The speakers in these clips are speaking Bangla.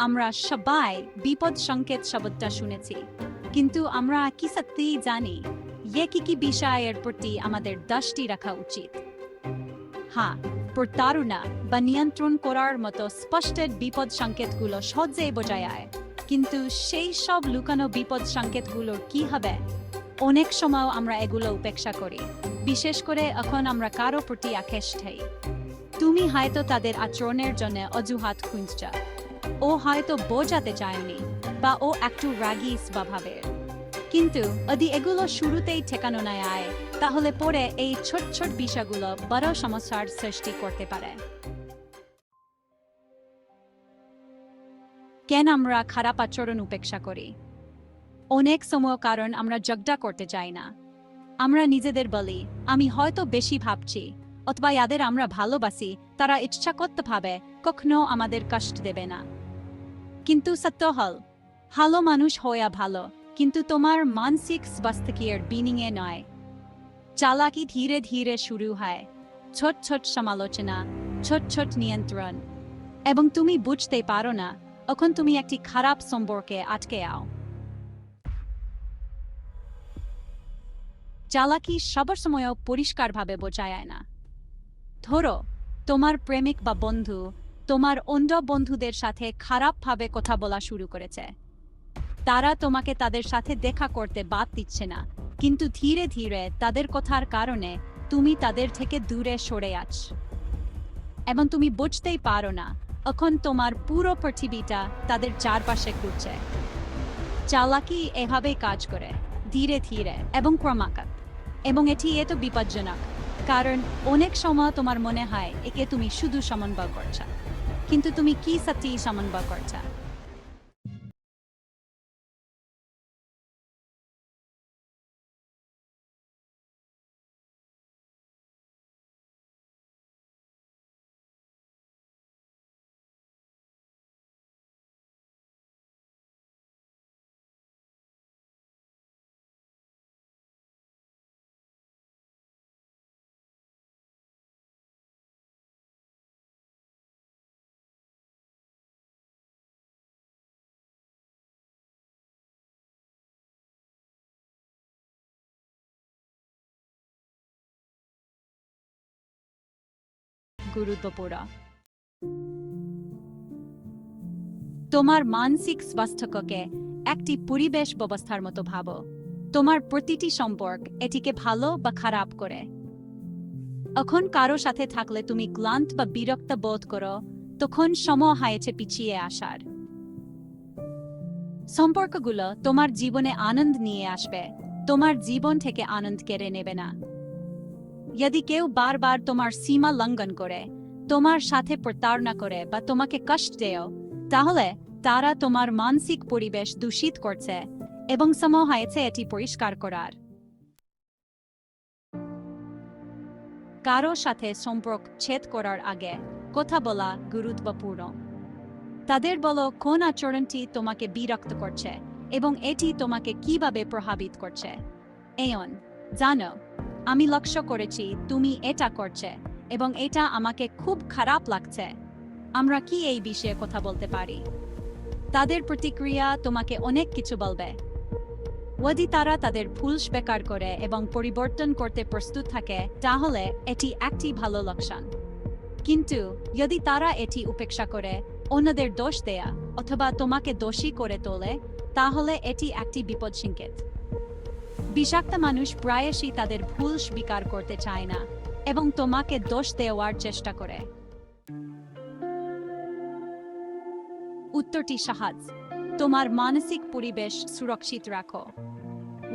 আমরা সবাই বিপদ সংকেত শব্দটা শুনেছি। কিন্তু আমরা কি সত্যিই জানি? ইয়ে কি কি বিষয়ের প্রতি আমাদের দৃষ্টি রাখা উচিত? হ্যাঁ প্রতারণা বা নিয়ন্ত্রণ করার মতো স্পষ্ট বিপদ সংকেতগুলো সহজে বোঝা যায়। কিন্তু সেই সব লুকানো বিপদ সংকেতগুলোর কি হবে? অনেক সময় আমরা এগুলো উপেক্ষা করি। বিশেষ করে এখন আমরা কারও প্রতি আকৃষ্ট হই। তুমি হয়তো তাদের আচরণের জন্য অজুহাত খুঁজছ। ও হয়তো বোঝাতে চায়নি, বা ও একটু রাগি স্বভাবের কিন্তু যদি এগুলো শুরুতেই ঠেকানো না আয়, তাহলে পরে এই ছোট ছোট বিষয়গুলো বড় সমস্যার সৃষ্টি করতে পারে। কেন আমরা খারাপ আচরণ উপেক্ষা করি? অনেক সময় কারণ আমরা জগডা করতে চাই না। আমরা নিজেদের বলি, আমি হয়তো বেশি ভাবছি, অথবা যাদের আমরা ভালোবাসি, তারা ইচ্ছা করতে ভাবে কখনো আমাদের কষ্ট দেবে না। কিন্তু সত্য হল, ভালো মানুষ হইয়া ভালো, কিন্তু তোমার মানসিক স্বাস্থ্যের বিনিয়ে নয়। চালাকি ধীরে ধীরে শুরু হয়, ছোট ছোট সমালোচনা, ছোট ছোট নিয়ন্ত্রণ। এবং তুমি বুঝতে পারো না, এখন তুমি একটি খারাপ সম্পর্কে আটকে আও। চালাকি সবার সময় পরিষ্কারভাবে বোঝা যায় না। ধরো, তোমার প্রেমিক বা বন্ধু তোমার অন্য বন্ধুদের সাথে খারাপভাবে কথা বলা শুরু করেছে। তারা তোমাকে তাদের সাথে দেখা করতে বাদ দিচ্ছে না, কিন্তু ধীরে ধীরে তাদের কথার কারণে তুমি তাদের থেকে দূরে সরে আছ। এবং তুমি বুঝতেই পারো না, এখন তোমার পুরো পৃথিবীটা তাদের চারপাশে ঘুরছে। চালাকি এভাবেই কাজ করে, ধীরে ধীরে এবং ক্রমাগত। এবং এটি এত বিপজ্জনক, কারণ অনেক সময় তোমার মনে হয় একে তুমি শুধু সমন্বয় করছ। কিন্তু তুমি কি সত্যি সমন্বয় করছ গুরুত্বপূর্ণ। তোমার মানসিক স্বাস্থ্যকে একটি পরিবেশ ব্যবস্থার মতো ভাবো। তোমার প্রতিটি সম্পর্ক এটিকে ভালো বা খারাপ করে। এখন কারও সাথে থাকলে তুমি ক্লান্ত বা বিরক্ত বোধ করো, তখন সময় হয়েছে পিছিয়ে আসার। সম্পর্কগুলো তোমার জীবনে আনন্দ নিয়ে আসবে। তোমার জীবন থেকে আনন্দ কেড়ে নেবে না। যদি কেউ বারবার তোমার সীমা লঙ্ঘন করে তোমার সাথে প্রতারণা করে বা তোমাকে কষ্ট দেয় তাহলে তারা তোমার মানসিক পরিবেশ দূষিত করছে এবং সময় হয়েছে এটি পরিষ্কার করার কারও সাথে সম্পর্ক ছেদ করার আগে কথা বলা গুরুত্বপূর্ণ তাদের বলো কোন আচরণটি তোমাকে বিরক্ত করছে এবং এটি তোমাকে কীভাবে প্রভাবিত করছে এয়ন জানো আমি লক্ষ্য করেছি তুমি এটা করছে এবং এটা আমাকে খুব খারাপ লাগছে। আমরা কি এই বিষয়ে কথা বলতে পারি? তাদের প্রতিক্রিয়া তোমাকে অনেক কিছু বলবে। যদি তারা তাদের ভুল স্বীকার করে এবং পরিবর্তন করতে প্রস্তুত থাকে, তাহলে এটি একটি ভালো লক্ষণ। কিন্তু যদি তারা এটি উপেক্ষা করে, অন্যদের দোষ দেয়া অথবা তোমাকে দোষী করে তোলে, তাহলে এটি একটি বিপদ সংকেত বিষাক্ত মানুষ প্রায়শই তাদের ভুল স্বীকার করতে চায় না এবং তোমাকে দোষ দেওয়ার চেষ্টা করে। উত্তরটি সাহায্য। তোমার মানসিক পরিবেশ সুরক্ষিত রাখো।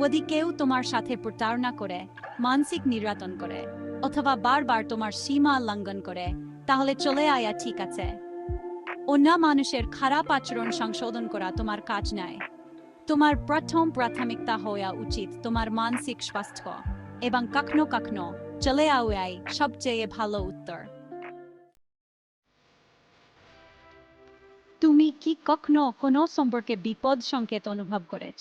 যদি কেউ তোমার সাথে প্রতারণা করে, মানসিক নির্যাতন করে, অথবা বারবার তোমার সীমা লঙ্ঘন করে, তাহলে চলে আয়া ঠিক আছে। অন্য মানুষের খারাপ আচরণ সংশোধন করা তোমার কাজ নয়। তোমার প্রথম প্রাথমিকতা হওয়া উচিত তোমার মানসিক স্বাস্থ্য এবং কখনো কখনো চলে আওয়াই সবচেয়ে ভালো উত্তর। তুমি কি কখনো কোনো সম্পর্কে বিপদ সংকেত অনুভব করেছ?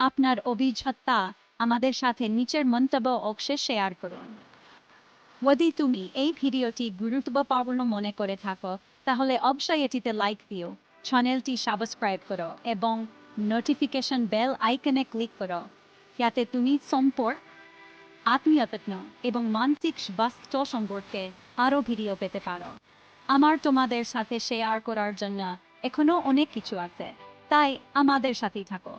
আপনার অভিজ্ঞতা আমাদের সাথে নিচের মন্তব্য অংশে শেয়ার করুন। যদি তুমি এই ভিডিওটি গুরুত্বপূর্ণ মনে করে থাকো, তাহলে অবশ্যই এটিতে লাইক দিও চ্যানেলটি সাবস্ক্রাইব করো এবং নোটিফিকেশন বেল আইকনে ক্লিক করো। যাতে তুমি সম্পর্ক আত্মীয়তত্ন এবং মানসিক স্বাস্থ্য সম্পর্কে আরও ভিডিও পেতে পারো। আমার তোমাদের সাথে শেয়ার করার জন্য এখনও অনেক কিছু আছে, তাই আমাদের সাথেই থাকো।